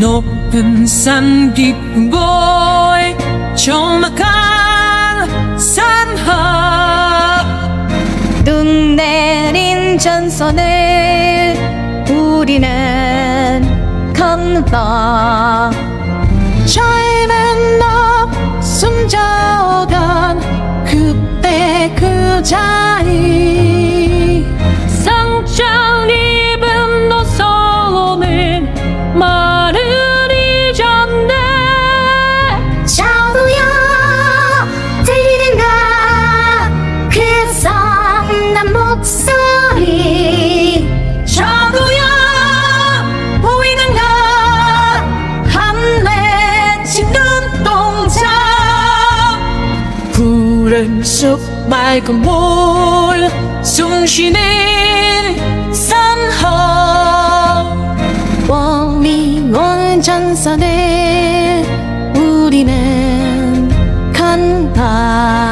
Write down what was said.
높은 산 깊은 곳 적막한 산허 눈 내린 전선을 우리는 건너 젊은 너 숨져간 그때 그 자리 푸른 숲 맑은 물 숨쉬는 산허. 워밍 온 전선을 우리는 간다